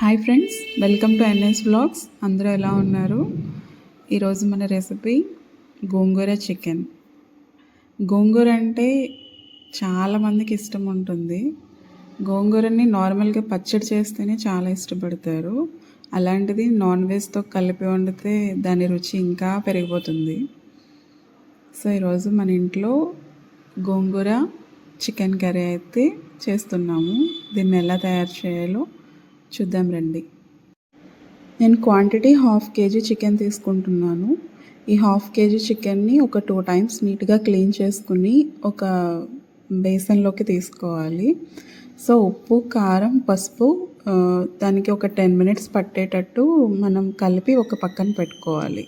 Hi friends welcome to NS blogs అందరూ ఎలా ఉన్నారు? ఈరోజు మన రెసిపీ గోంగూర చికెన్ గోంగూర అంటే చాలామందికి ఇష్టం ఉంటుంది. గోంగూరని నార్మల్గా పచ్చడి చేస్తేనే చాలా ఇష్టపడతారు. అలాంటిది నాన్ వెజ్తో కలిపి వండితే దాని రుచి ఇంకా పెరిగిపోతుంది. సో ఈరోజు మన ఇంట్లో గోంగూర చికెన్ కర్రీ అయితే చేస్తున్నాము. దీన్ని ఎలా తయారు చేయాలో చూద్దాం రండి. నేను క్వాంటిటీ హాఫ్ కేజీ చికెన్ తీసుకుంటున్నాను. ఈ హాఫ్ కేజీ చికెన్ని ఒక టూ టైమ్స్ నీట్గా క్లీన్ చేసుకుని ఒక బేసన్లోకి తీసుకోవాలి. సో ఉప్పు కారం పసుపు దానికి ఒక టెన్ మినిట్స్ పట్టేటట్టు మనం కలిపి ఒక పక్కన పెట్టుకోవాలి.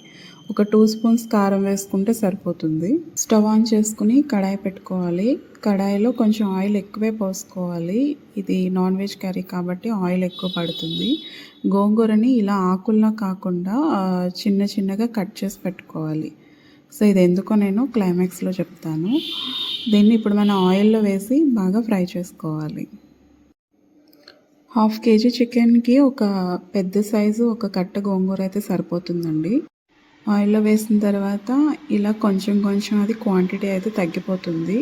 ఒక టూ స్పూన్స్ కారం వేసుకుంటే సరిపోతుంది. స్టవ్ ఆన్ చేసుకుని కడాయి పెట్టుకోవాలి. కడాయిలో కొంచెం ఆయిల్ ఎక్కువే పోసుకోవాలి. ఇది నాన్ వెజ్ కర్రీ కాబట్టి ఆయిల్ ఎక్కువ పడుతుంది. గోంగూరని ఇలా ఆకుల్లా కాకుండా చిన్న చిన్నగా కట్ చేసి పెట్టుకోవాలి. సో ఇది ఎందుకో నేను క్లైమాక్స్లో చెప్తాను. దీన్ని ఇప్పుడు మన ఆయిల్లో వేసి బాగా ఫ్రై చేసుకోవాలి. హాఫ్ కేజీ చికెన్కి ఒక పెద్ద సైజు ఒక కట్ట గోంగూర అయితే సరిపోతుందండి. ఆయిల్లో వేసిన తర్వాత ఇలా కొంచెం కొంచెం అది క్వాంటిటీ అయితే తగ్గిపోతుంది.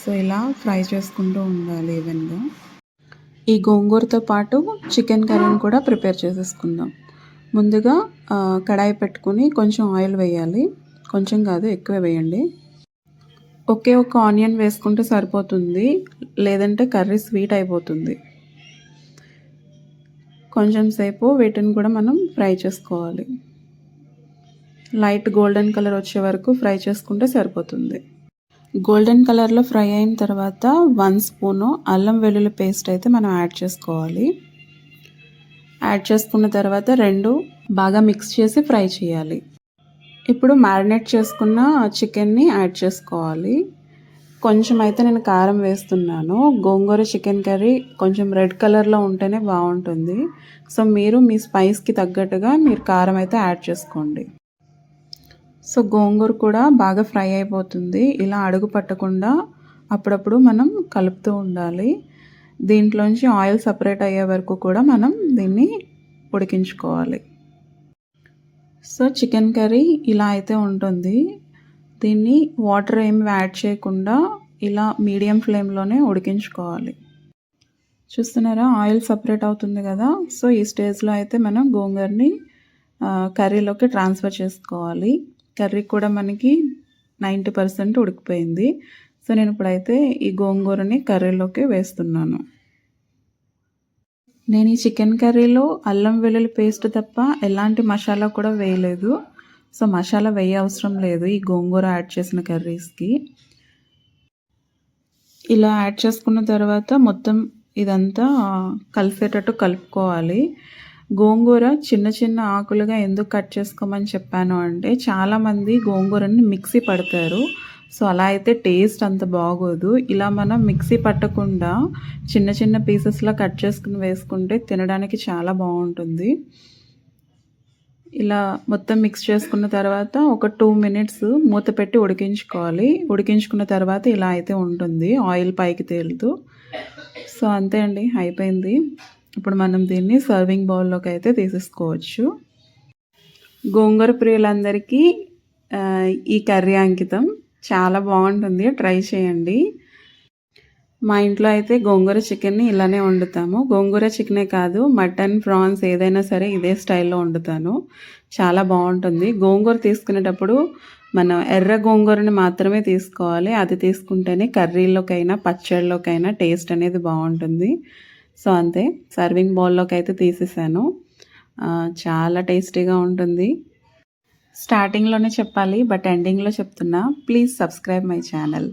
సో ఇలా ఫ్రై చేసుకుంటూ ఉండాలి ఈవెన్గా ఈ గోంగూరతో పాటు చికెన్ కర్రీని కూడా ప్రిపేర్ చేసేసుకుందాం. ముందుగా కడాయి పెట్టుకుని కొంచెం ఆయిల్ వేయాలి. కొంచెం కాదు ఎక్కువ వేయండి. ఒకే ఒక ఆనియన్ వేసుకుంటే సరిపోతుంది. లేదంటే కర్రీ స్వీట్ అయిపోతుంది. కొంచెం సేపు వీటిని కూడా మనం ఫ్రై చేసుకోవాలి. లైట్ గోల్డెన్ కలర్ వచ్చే వరకు ఫ్రై చేసుకుంటే సరిపోతుంది. గోల్డెన్ కలర్లో ఫ్రై అయిన తర్వాత వన్ స్పూను అల్లం వెల్లుల్లి పేస్ట్ అయితే మనం యాడ్ చేసుకోవాలి. యాడ్ చేసుకున్న తర్వాత రెండు బాగా మిక్స్ చేసి ఫ్రై చేయాలి. ఇప్పుడు మ్యారినేట్ చేసుకున్న చికెన్ని యాడ్ చేసుకోవాలి. కొంచెం అయితే నేను కారం వేస్తున్నాను. గోంగూర చికెన్ కర్రీ కొంచెం రెడ్ కలర్లో ఉంటేనే బాగుంటుంది. సో మీరు మీ స్పైస్కి తగ్గట్టుగా మీరు కారం అయితే యాడ్ చేసుకోండి. సో గోంగూర కూడా బాగా ఫ్రై అయిపోతుంది. ఇలా అడుగు పట్టకుండా అప్పుడప్పుడు మనం కలుపుతూ ఉండాలి. దీంట్లోంచి ఆయిల్ సపరేట్ అయ్యే వరకు కూడా మనం దీన్ని ఉడికించుకోవాలి. సో చికెన్ కర్రీ ఇలా అయితే ఉంటుంది. దీన్ని వాటర్ ఏమి యాడ్ చేయకుండా ఇలా మీడియం ఫ్లేమ్లోనే ఉడికించుకోవాలి. చూస్తున్నారా? ఆయిల్ సపరేట్ అవుతుంది కదా? సో ఈ స్టేజ్లో అయితే మనం గోంగూరని కర్రీలోకి ట్రాన్స్ఫర్ చేసుకోవాలి. కర్రీ కూడా మనకి నైంటీ పర్సెంట్ ఉడికిపోయింది. సో నేను ఇప్పుడైతే ఈ గోంగూరని కర్రీలోకి వేస్తున్నాను. నేను ఈ చికెన్ కర్రీలో అల్లం వెల్లుల్లి పేస్ట్ తప్ప ఎలాంటి మసాలా కూడా వేయలేదు. సో మసాలా వేయ అవసరం లేదు ఈ గోంగూర యాడ్ చేసిన కర్రీస్కి. ఇలా యాడ్ చేసుకున్న తర్వాత మొత్తం ఇదంతా కలిసేటట్టు కలుపుకోవాలి. గోంగూర చిన్న చిన్న ఆకులుగా ఎందుకు కట్ చేసుకోమని చెప్పాను అంటే చాలామంది గోంగూరని మిక్సీ పడతారు. సో అలా అయితే టేస్ట్ అంత బాగోదు. ఇలా మనం మిక్సీ పట్టకుండా చిన్న చిన్న పీసెస్లా కట్ చేసుకుని వేసుకుంటే తినడానికి చాలా బాగుంటుంది. ఇలా మొత్తం మిక్స్ చేసుకున్న తర్వాత ఒక టూ మినిట్స్ మూత పెట్టి ఉడికించుకోవాలి. ఉడికించుకున్న తర్వాత ఇలా అయితే ఉంటుంది ఆయిల్ పైకి తేలుతూ. సో అంతే అండి అయిపోయింది. ఇప్పుడు మనం దీన్ని సర్వింగ్ బౌల్లోకి అయితే తీసేసుకోవచ్చు. గోంగూర ప్రియులందరికీ ఈ కర్రీ అంకితం చాలా బాగుంటుంది. ట్రై చేయండి. మా ఇంట్లో అయితే గోంగూర చికెన్ని ఇలానే వండుతాము. గోంగూర చికెనే కాదు మటన్ ప్రాన్స్ ఏదైనా సరే ఇదే స్టైల్లో వండుతాను. చాలా బాగుంటుంది. గోంగూర తీసుకునేటప్పుడు మనం ఎర్ర గోంగూరని మాత్రమే తీసుకోవాలి. అది తీసుకుంటేనే కర్రీలోకైనా పచ్చళ్ళలోకైనా టేస్ట్ అనేది బాగుంటుంది. సో అంతే సర్వింగ్ బౌల్లోకి అయితే తీసేసాను. చాలా టేస్టీగా ఉంటుంది. స్టార్టింగ్లోనే చెప్పాలి బట్ ఎండింగ్లో చెప్తున్నా ప్లీజ్ సబ్స్క్రైబ్ మై ఛానల్.